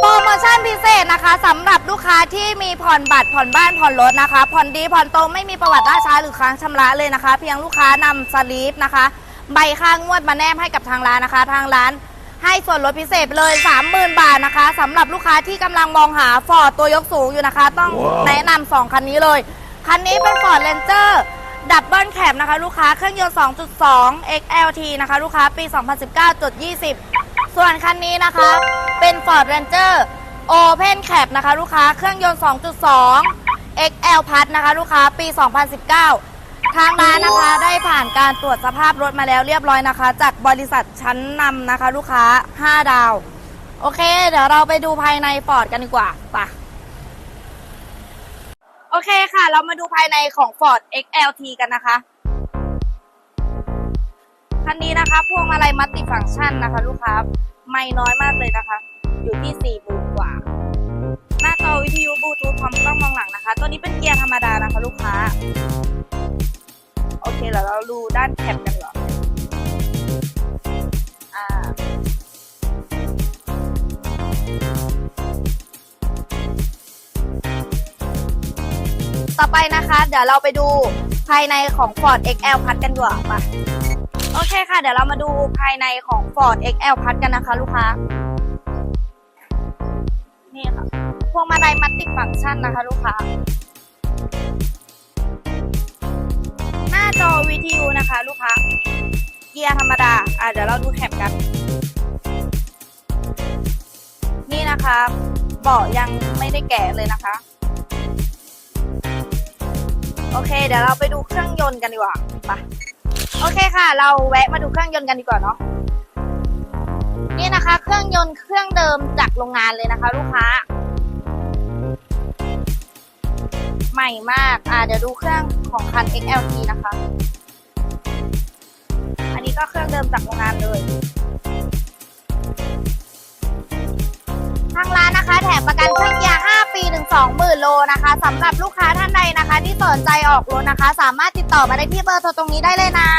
โปรโมชั่นพิเศษนะคะสำหรับลูกค้าที่มีผ่อนบัตรผ่อนบ้านผ่อนรถนะคะ ผ่อนดีผ่อนตรงไม่มีประวัติล่าช้าหรือค้างชำระเลยนะคะ เพียงลูกค้านำสลีปนะคะ ใบค่างวดมาแนบให้กับทางร้านนะคะ ทางร้าน ให้ส่วนลดพิเศษไปเลย 30,000 บาทนะคะสำหรับลูกค้าที่กำลังมองหาฟอร์ดตัวยกสูงอยู่นะคะ ต้องแนะนำสองคันนี้เลย คันนี้เป็น Ford Ranger ดับเบิลแคบนะคะ ลูกค้าเครื่องยนต์ 2.2 XLT นะคะ ลูกค้าปี 2019.20 ส่วนคันนี้นะคะ เป็น Ford Ranger Open Cab นะคะลูกค้า เครื่องยนต์ 2.2 XL Plus นะคะลูกค้าปี 2019 ทางร้านนะคะได้ผ่านการตรวจสภาพรถมาแล้วเรียบร้อยนะคะ จากบริษัทชั้นนำนะคะ ลูกค้า 5 ดาว โอเค เดี๋ยวเราไปดูภายใน Ford กันดีกว่าไปะโอเคค่ะ เรามาดูภายในของ Ford XLT กันนะคะคันนี้นะคะพวงมาลัยมัลติฟังก์ชันนะคะ ลูกค้า ไม่น้อยมากเลยนะคะ ที่4ี่หมื่นกว่า หน้าจอวิทยุบลูทูธพร้อมกล้องมองหลังนะคะ ตัวนี้เป็นเกียร์ธรรมดานะคะลูกค้า โอเคเดี๋ยวเราดูด้านแคปกันเหรออ่าต่อไปนะคะ เดี๋ยวเราไปดูภายในของ Ford XL พัดกันดีกว่าปะโอเคค่ะ เดี๋ยวเรามาดูภายในของ Ford XL พัดกันนะคะ ลูกค้า นี่ค่ะ พวงมาลัยมัลติฟังก์ชันนะคะ ลูกค้า หน้าจอวิทยุนะคะ ลูกค้า เกียร์ธรรมดา อะเดี๋ยวเราดูแคปกัน นี่นะคะเบาะยังไม่ได้แกะเลยนะคะ โอเค เดี๋ยวเราไปดูเครื่องยนต์กันดีกว่าไปะโอเคค่ะ เราแวะมาดูเครื่องยนต์กันดีกว่าเนาะนี่นะคะ ยนต์เครื่องเดิมจากโรงงานเลยนะคะ ลูกค้า ใหม่มาก อ่าเดี๋ยวดูเครื่องของคัน XLT นะคะ อันนี้ก็เครื่องเดิมจากโรงงานเลย ทางร้านนะคะ แถมประกันเครื่องยา5 ปี ถึง 20,000 โลนะคะสำหรับลูกค้าท่านใดนะคะ ที่สนใจออกรถนะคะ สามารถติดต่อมาได้ที่เบอร์โทรตรงนี้ได้เลยนะ